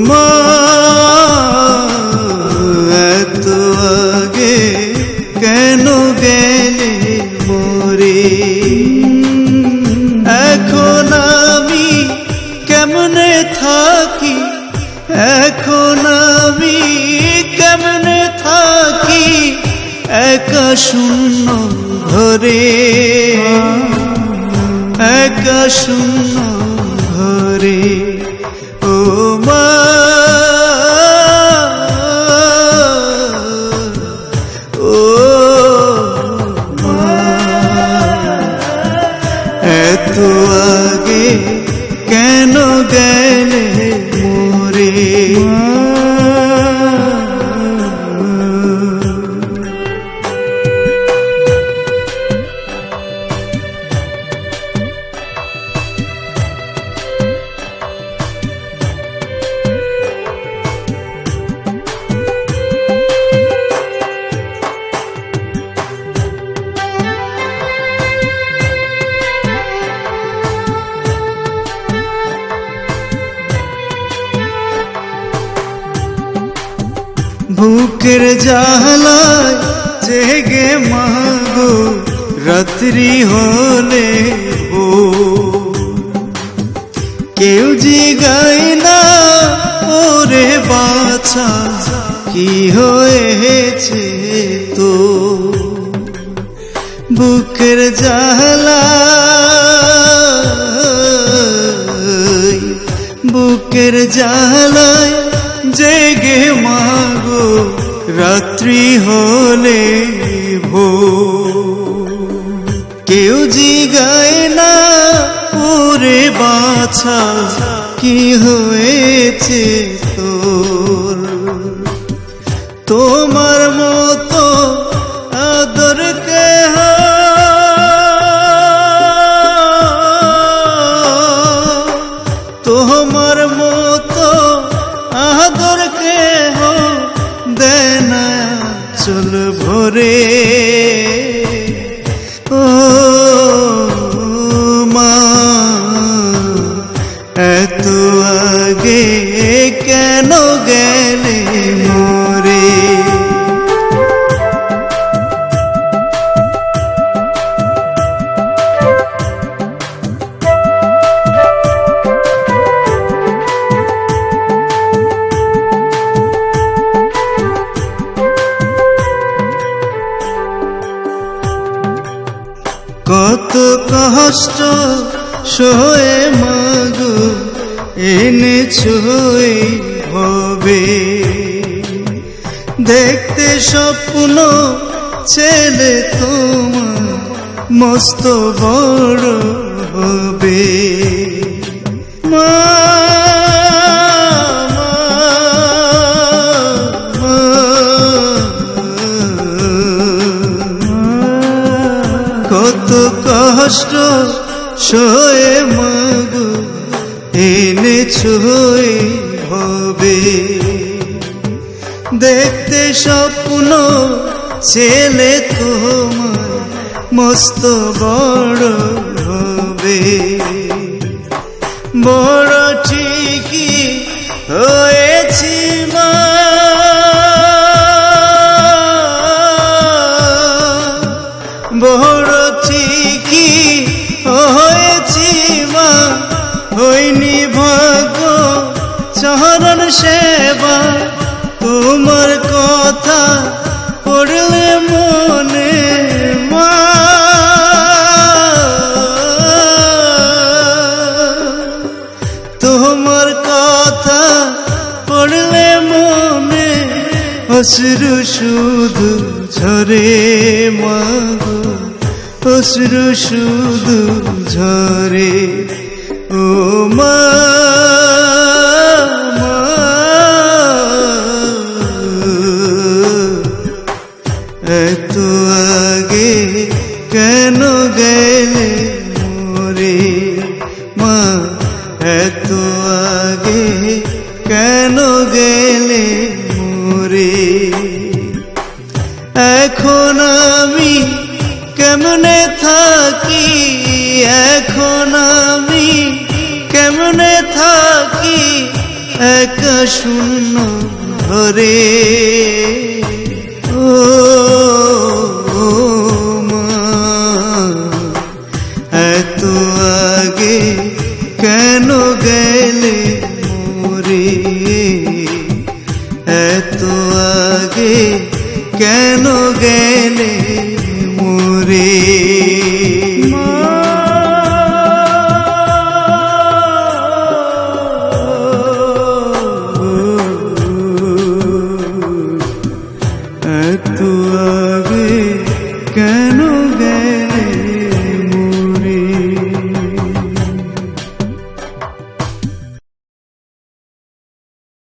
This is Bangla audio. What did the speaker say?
মা, এত আগে কেন গেলে মোরে? এখন আমি কেমনে থাকি? এখন আমি থাকি? একা শূন্য ঘরে। একা শূন্য ঘরে। এত আগে বুকের জালায় জেগে মাগো, রাত্রি হলে ও। কেউ জিগাই না, ওরে বাছা, কি হয়েছে তো? বুকের জালায় বুকের জালায় জেগে রাত্রি হলে ভো। কেউ জিগায় না ওরে বাছা কি হয়েছে তোর? তোমার চল ভরে। ও মা এত আগে কেন গেলে? কত কষ্ট সয়ে মাগো, এনেছো এই হবে দেখতে স্বপ্ন ছেলে তোমার মস্ত বড় হবে। মা সয়ে মাগো এনেছো এই হবে। দেখতে স্বপ্ন, ছেলে তোমার মস্ত বড় হবে। বড় ঠিকই হয়েছি মা শুধু ঝরে মাগো, অশ্রু শুধু ঝরে ও মা। এত আগে কেন গেলে মোরে মা, এত আগে কেন গেলে এখন আমি কেমনে থাকি? এখন আমি কেমনে থাকি? এক শূন্য ঘরে। ও মোরে কেন